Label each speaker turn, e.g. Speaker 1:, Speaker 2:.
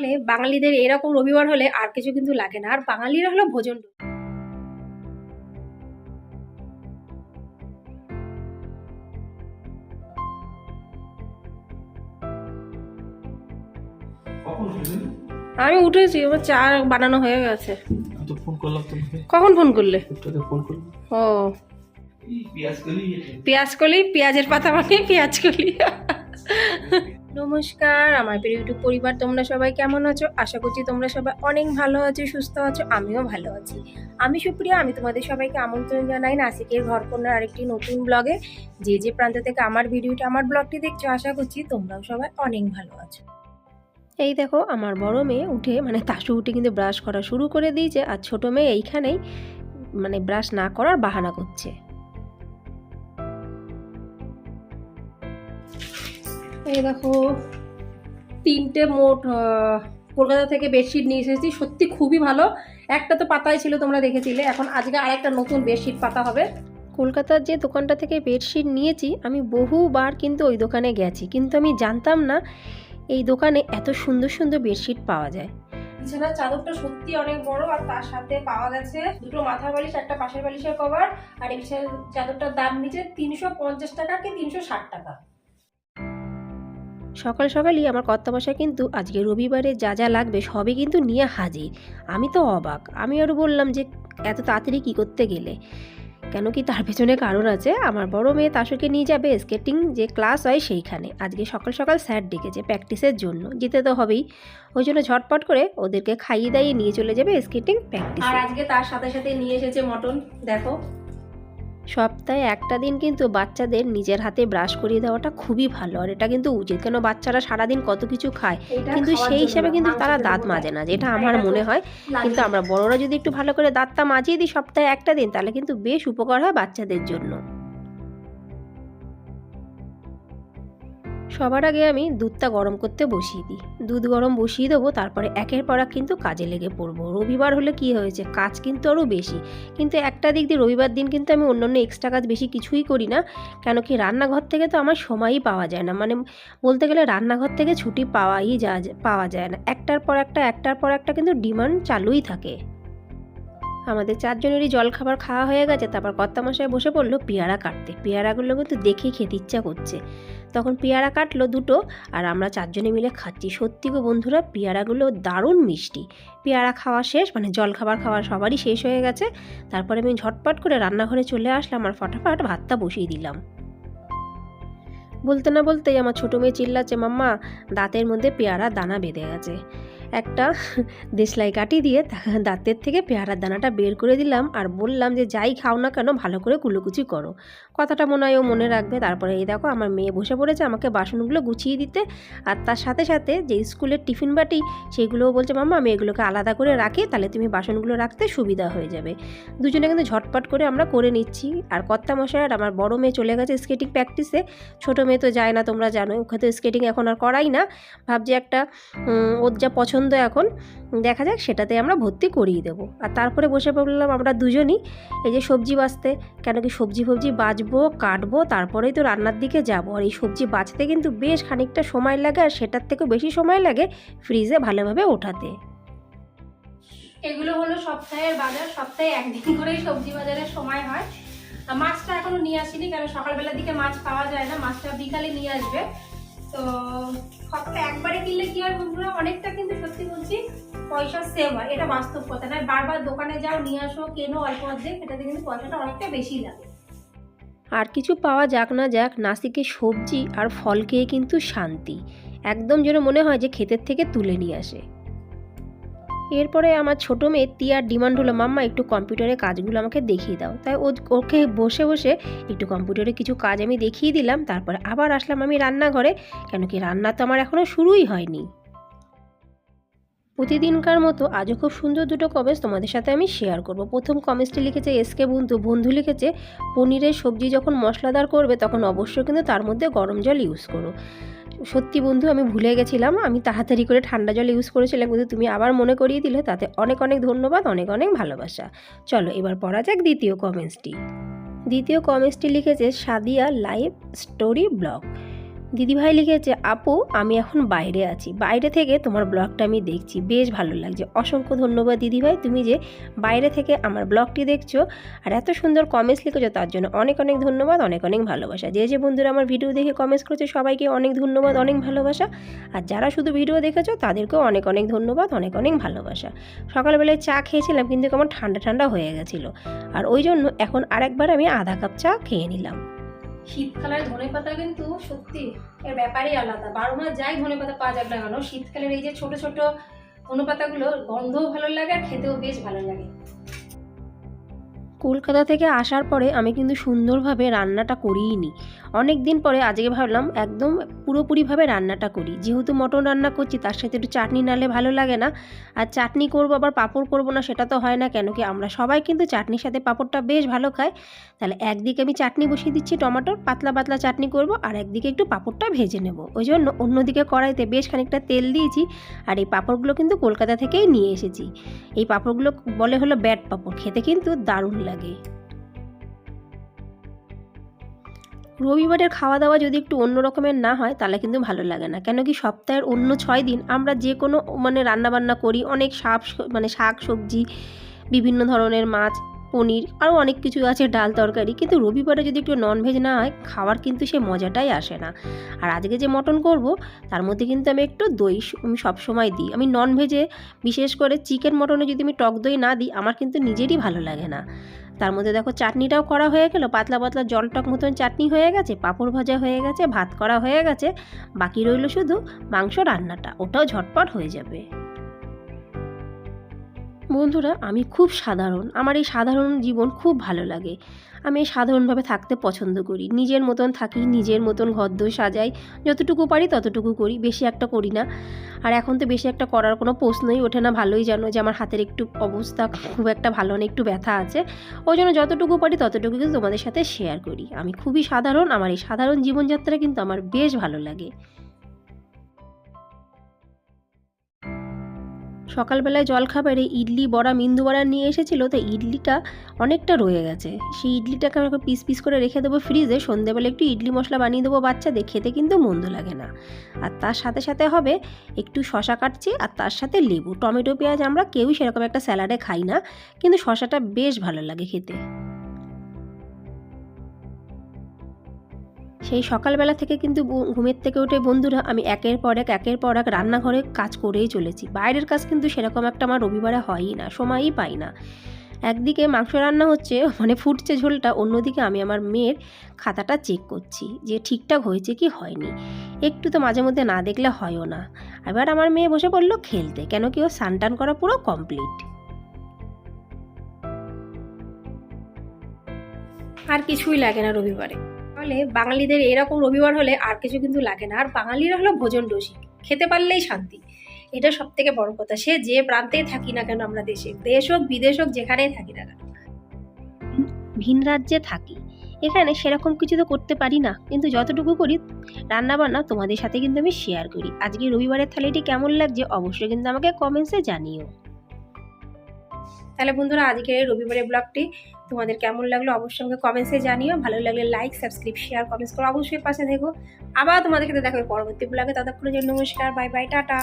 Speaker 1: হলে বাঙালিদের এরকম রবিবার হলে আর কিছু কিন্তু লাগে না। আর বাঙালিরা হলো ভোজন আমি উঠেছি আমার চা বানানো হয়ে গেছে। কখন ফোন করলে? ও।
Speaker 2: পেঁয়াজ কলি।
Speaker 1: পেঁয়াজের পাতা মানে পেঁয়াজ কলি। নমস্কার, আমার প্রিয় ইউটিউব পরিবার, তোমরা সবাই কেমন আছো? আশা করছি তোমরা সবাই অনেক ভালো আছো, সুস্থ আছো, আমিও ভালো আছি। আমি সুপ্রিয়া, আমি তোমাদের সবাইকে আমন্ত্রণ জানাই নাসিকের ঘরকন্যার আরেকটি নতুন ব্লগে। যে যে প্রান্ত থেকে আমার ভিডিওটা, আমার ব্লগটি দেখছ, আশা করছি তোমরাও সবাই অনেক ভালো আছো। এই দেখো, আমার বড় মেয়ে উঠে মানে তাসু উঠে কিন্তু ব্রাশ করা শুরু করে দিয়েছে, আর ছোট মেয়ে এইখানেই মানে ব্রাশ না করার বাহানা করছে। এই দেখো তিনটে মোট কলকাতা থেকে বেডশিট নিয়ে এসেছি। সত্যি খুবই ভালো। একটা তো পাতাই ছিল তোমরা দেখেছিলে। এখন আজকে আরেকটা নতুন বেডশিট পাতা হবে। কলকাতার যে দোকানটা থেকে বেডশিট নিয়েছি আমি বহুবার কিন্তু ওই দোকানে গেছি। কিন্তু আমি জানতাম না এই দোকানে এত সুন্দর সুন্দর বেডশিট পাওয়া যায়। বিছানার চাদরটা সত্যি অনেক বড় আর তার সাথে পাওয়া গেছে দুটো মাথার বালিশ একটা পাশের বালিশের কভার আর এই বিছানার চাদরটার দাম নিচে তিনশো পঞ্চাশ টাকা কি তিনশো ষাট টাকা। সকাল সকালই আমার কর্তামশাই কিন্তু আজকে রবিবারে যা যা লাগবে সবই কিন্তু নিয়ে হাজির। আমি তো অবাক। আমি আরও বললাম যে, এত তাড়াতাড়ি কী করতে গেলে? কেন কি তার পেছনে কারণ আছে। আমার বড় মেয়ে তাসুকে নিয়ে যাবে স্কেটিং যে ক্লাস হয় সেইখানে। আজকে সকাল সকাল স্যার ডেকেছে প্র্যাকটিসের জন্য। যেতে তো হবেই। ওই জন্য ঝটপট করে ওদেরকে খাইয়ে দাইয়ে নিয়ে চলে যাবে স্কেটিং প্র্যাকটিস। আর আজকে তার সাথে সাথে নিয়ে এসেছে মটন। দেখো। সপ্তাহে একটা দিন কিন্তু বাচ্চাদের নিজের হাতে ব্রাশ করিয়ে দেওয়াটা খুবই ভালো। আর এটা কিন্তু উচিত কেন বাচ্চারা সারাদিন কত কিছু খায়? কিন্তু সেই হিসাবে কিন্তু তারা দাঁত মাজে না যেটা আমার মনে হয়। কিন্তু আমরা বড়রা যদি একটু ভালো করে দাঁতটা মাজিয়ে দিই সপ্তাহে একটা দিন তাহলে কিন্তু বেশ উপকার হয় বাচ্চাদের জন্য। সবার আগে আমি দুধটা গরম করতে বসিয়ে দিই। দুধ গরম বসিয়ে দেবো, তারপরে একের পর এক কিন্তু কাজে লেগে পড়ব। রবিবার হলে কি হয়েছে? কাজ কিন্তু আরও বেশি। কিন্তু একটা দিক দিয়ে রবিবার দিন কিন্তু আমি অন্য অন্য এক্সট্রা কাজ বেশি কিছুই করি না। কেন কি রান্নাঘর থেকে তো আমার সময়ই পাওয়া যায় না। মানে বলতে গেলে রান্নাঘর থেকে ছুটি পাওয়াই যা, পাওয়া যায় না। একটার পর একটা, একটার পর একটা কিন্তু ডিমান্ড চালুই থাকে। আমাদের চারজনেরই জল খাবার খাওয়া হয়ে গেছে, তারপর কর্তা কর্তামশাই বসে পড়ল পেয়ারা কাটতে। পেয়ারাগুলো কিন্তু দেখেই খেতে ইচ্ছা করছে। তখন পেয়ারা কাটলো দুটো আর আমরা চারজনে মিলে খাচ্ছি। সত্যি গো বন্ধুরা, পেয়ারাগুলো দারুণ মিষ্টি। পেয়ারা খাওয়া শেষ মানে জল খাবার খাওয়া সবারই শেষ হয়ে গেছে। তারপরে আমি ঝটপট করে রান্নাঘরে চলে আসলাম আর ফটাফট ভাতটা বসিয়ে দিলাম। বলতে না বলতেই আমার ছোটো মেয়ে চিল্লাচ্ছে, মাম্মা, দাঁতের মধ্যে পেয়ারা দানা বেঁধে গেছে। একটা দেশলাই কাটি দিয়ে দাঁতের থেকে পেয়ারার দানাটা বের করে দিলাম আর বললাম যে যাই খাও না কেন, ভালো করে কুলোকুচি করো। কথাটা মনে হয় ও মনে রাখবে। তারপরে এই দেখো আমার মেয়ে বসে পড়েছে আমাকে বাসনগুলো গুছিয়ে দিতে। আর তার সাথে সাথে যে স্কুলের টিফিন বাটি সেইগুলোও বলছে, মাম্মা আমি এগুলোকে আলাদা করে রাখি, তাহলে তুমি বাসনগুলো রাখতে সুবিধা হয়ে যাবে। দুজনে কিন্তু ঝটপট করে আমরা করে নিচ্ছি। আর কর্তা মশাই আর আমার বড় মেয়ে চলে গেছে স্কেটিং প্র্যাকটিসে। ছোটো মেয়ে তো যায় না, তোমরা জানো, ওকে তো স্কেটিং এখন আর করাই না। ভাবছি একটা ওর যা পছন্দ এখন, দেখা যাক সেটাতে আমরা ভর্তি করিয়ে দেবো। আর তারপরে বসে পড়লাম আমরা দুজনই। এই যে সবজি বাঁচতে, কেন কি সবজি ফবজি বাছবো কাটবো, তারপরেই তো রান্নার দিকে যাব। আর এই সবজি বাঁচতে কিন্তু বেশ খানিকটা সময় লাগে, আর সেটার থেকেও বেশি সময় লাগে ফ্রিজে ভালোভাবে ওঠাতে। এগুলো হলো সপ্তাহের বাজার, সপ্তাহে একদিন করেই সবজি বাজারের সময় হয়। মাছটা এখনও নিয়ে আসিনি, কারণ সকালবেলার দিকে মাছ পাওয়া যায় না, মাছটা বিকালে নিয়ে আসবে। তো সপ্তাহে একবারে কিনলে কি হয় বন্ধুরা? অনেকটা কিন্তু সত্যি বলছি, পয়সা সেভ হয়। এটা বাস্তব কথা নয়। বারবার দোকানে যাও, নিয়ে আসো, কেনো অল্প অর্ধেক, এটাতে কিন্তু পয়সাটা অনেকটা বেশি লাগে। আর কিছু পাওয়া যাক না যাক, নাসিকে সবজি আর ফল খেয়ে কিন্তু শান্তি। একদম যেন মনে হয় যে ক্ষেতের থেকে তুলে নিয়ে আসে। এরপরে আমার ছোটো মেয়ে তিয়ার ডিমান্ড হলো, মাম্মা, একটু কম্পিউটারে কাজগুলো আমাকে দেখিয়ে দাও। তাই ওকে বসে বসে একটু কম্পিউটারে কিছু কাজ আমি দেখিয়ে দিলাম। তারপরে আবার আসলাম আমি রান্নাঘরে। কেন কি রান্না তো আমার এখনও শুরুই হয়নি। প্রতিদিনকার মতো আজও খুব সুন্দর দুটো কমেন্টস তোমাদের সাথে আমি শেয়ার করব। প্রথম কমেন্টসটি লিখেছে এসকে বন্ধু বন্ধু লিখেছে, পনিরের সবজি যখন মশলাদার করবে তখন অবশ্যই কিন্তু তার মধ্যে গরম জল ইউজ করো। সত্যি বন্ধু, আমি ভুলে গেছিলাম, আমি তাড়াতাড়ি করে ঠান্ডা জল ইউজ করেছিলাম, কিন্তু তুমি আবার মনে করিয়ে দিলে, তাতে অনেক অনেক ধন্যবাদ, অনেক অনেক ভালোবাসা। চলো, এবার পড়া যাক দ্বিতীয় কমেন্টসটি দ্বিতীয় কমেন্টসটি লিখেছে, সাদিয়া লাইভ স্টোরি ব্লগ। দিদিভাই লিখেছে, আপু, আমি এখন বাইরে আছি। বাইরে থেকে তোমার ব্লগটা আমি দেখছি। বেশ ভালো লাগছে। অসংখ্য ধন্যবাদ দিদিভাই। তুমি যে বাইরে থেকে আমার ব্লগটি দেখছ আর এত সুন্দর কমেন্টস লিখেছো, তার জন্য অনেক অনেক ধন্যবাদ, অনেক অনেক ভালোবাসা। যে যে বন্ধুরা আমার ভিডিও দেখে কমেন্টস করেছে, সবাইকে অনেক ধন্যবাদ, অনেক ভালোবাসা। আর যারা শুধু ভিডিও দেখেছ, তাদেরকেও অনেক অনেক ধন্যবাদ, অনেক অনেক ভালোবাসা। সকালবেলায় চা খেয়েছিলাম, কিন্তু কেমন ঠান্ডা ঠান্ডা হয়ে গেছিল। আর ওই জন্য এখন আরেকবার আমি আধা কাপ চা খেয়ে নিলাম। শীতকালের ধনে পাতা কিন্তু সত্যি এর ব্যাপারেই আলাদা। বারো মাস যাই ধনে পাতা পাওয়া যাক না কেন, শীতকালের এই যে ছোট ছোট ধনে পাতাগুলো গন্ধও ভালো লাগে আর খেতেও বেশ ভালো লাগে। কলকাতা থেকে আসার পরে আমি কিন্তু সুন্দরভাবে রান্নাটা করিই নি অনেক দিন পরে আজকে ভাবলাম একদম পুরোপুরিভাবে রান্নাটা করি। যেহেতু মটন রান্না করছি, তার সাথে একটু চাটনি নালে ভালো লাগে না। আর চাটনি করব, আবার পাঁপড় করব না, সেটা তো হয় না কেন কি? আমরা সবাই কিন্তু চাটনির সাথে পাঁপড়টা বেশ ভালো খাই। তাহলে একদিকে আমি চাটনি বসিয়ে দিচ্ছি টমেটোর, পাতলা পাতলা চাটনি করব, আর একদিকে একটু পাঁপড়টা ভেজে নেব। ওই জন্য অন্যদিকে কড়াইতে বেশ খানিকটা তেল দিয়েছি, আর এই পাঁপড়গুলো কিন্তু কলকাতা থেকেই নিয়ে এসেছি। এই পাঁপড়গুলো বলে হলো ব্যাট পাঁপড়, খেতে কিন্তু দারুণ লাগে। রবিবারের খাওয়া দাওয়া যদি একটু অন্য রকমের না হয়, তাহলে কিন্তু ভালো লাগে না। কেন কি সপ্তাহের অন্য ছয় দিন আমরা যে কোনো মানে রান্নাবান্না করি, অনেক শাক মানে শাক, সবজি, বিভিন্ন ধরনের মাছ পনির আরও অনেক কিছু আছে, ডাল তরকারি। কিন্তু রবিবারে যদি একটু ননভেজ না হয় খাওয়ার কিন্তু সে মজাটাই আসে না। আর আজকে যে মটন করব, তার মধ্যে কিন্তু আমি একটু দই আমি সবসময় দিই। আমি ননভেজে বিশেষ করে চিকেন মটনে যদি আমি টক দই না দিই, আমার কিন্তু নিজেরই ভালো লাগে না। তার মধ্যে দেখো চাটনিটাও করা হয়ে গেল, পাতলা পাতলা জল টক মতন চাটনি হয়ে গেছে, পাঁপড় ভাজা হয়ে গেছে, ভাত করা হয়ে গেছে, বাকি রইল শুধু মাংস রান্নাটা, ওটাও ঝটপট হয়ে যাবে। বন্ধুরা, আমি খুব সাধারণ। আমার এই সাধারণ জীবন খুব ভালো লাগে। আমি সাধারণভাবে থাকতে পছন্দ করি। নিজের মতন থাকি, নিজের মতন ঘরদোর সাজাই। যতটুকু পারি ততটুকু করি, বেশি একটা করি না। আর এখন তো বেশি একটা করার কোনো প্রশ্নই ওঠে না, ভালোই জানো যে আমার হাতের একটু অবস্থা খুব একটা ভালো না, একটু ব্যথা আছে। ওই জন্য যতটুকু পারি ততটুকু কিন্তু তোমাদের সাথে শেয়ার করি। আমি খুবই সাধারণ। আমার এই সাধারণ জীবনযাত্রা কিন্তু আমার বেশ ভালো লাগে। সকালবেলায় জলখাবারে ইডলি, বড়া, মিন্দু বড়া নিয়ে এসেছিল, তো ইডলিটা অনেকটা রয়ে গেছে। সেই ইডলিটাকে আমি পিস পিস করে রেখে দেবো ফ্রিজে সন্ধেবেলা একটু ইডলি মশলা বানিয়ে দেবো বাচ্চাদের, খেতে কিন্তু মন্দ লাগে না। আর তার সাথে সাথে হবে একটু শশা কাটছি, আর তার সাথে লেবু। টমেটো, পেঁয়াজ আমরা কেউই সেরকম একটা স্যালাডে খাই না, কিন্তু শশাটা বেশ ভালো লাগে খেতে। সেই সকালবেলা থেকে কিন্তু ঘুমের থেকে উঠে বন্ধুরা, আমি একের পর এক, একের পর এক রান্নাঘরে কাজ করেই চলেছি। বাইরের কাজ কিন্তু সেরকম একটা আমার রবিবারে হয়ই না, সময়ই পাই না। একদিকে মাংস রান্না হচ্ছে মানে ফুটছে ঝোলটা, অন্যদিকে আমি আমার মেয়ের খাতাটা চেক করছি, যে ঠিকঠাক হয়েছে কি হয়নি। একটু তো মাঝে মধ্যে না দেখলে হয়ও না। এবার আমার মেয়ে বসে পড়ল খেলতে, কেন কি ও সানটান করা পুরো কমপ্লিট আর কিছুই লাগে না রবিবারে। তাহলে বাঙালিদের এরকম রবিবার হলে আর কিছু কিন্তু লাগে না। আর বাঙালিরা হলো ভোজন রসিক। খেতে পারলেই শান্তি। এটা সব থেকে বড় কথা। সে যে প্রান্তেই থাকি না কেন আমরা দেশে, দেশ হোক, বিদেশ হোক, যেখানেই থাকি না কেন। ভিন রাজ্যে থাকি। এখানে সেরকম কিছু তো করতে পারি না। কিন্তু যতটুকু করি রান্না বান্না তোমাদের সাথে কিন্তু আমি শেয়ার করি। আজকে রবিবারের থালিটি কেমন লাগছে, অবশ্যই কিন্তু আমাকে কমেন্টসে জানিও। তাহলে বন্ধুরা, আজকের এই রবিবারের ব্লগটি তোমাদের কেমন লাগল অবশ্যই আমাকে কমেন্টসে জানিও। ভালো লাগলে লাইক সাবস্ক্রাইব শেয়ার কমেন্টস করো অবশ্যই পাশে দেখো আবার তোমাদের সাথে দেখো পরবর্তী ব্লগে। ততক্ষণের জন্য নমস্কার বাই বাই টাটা।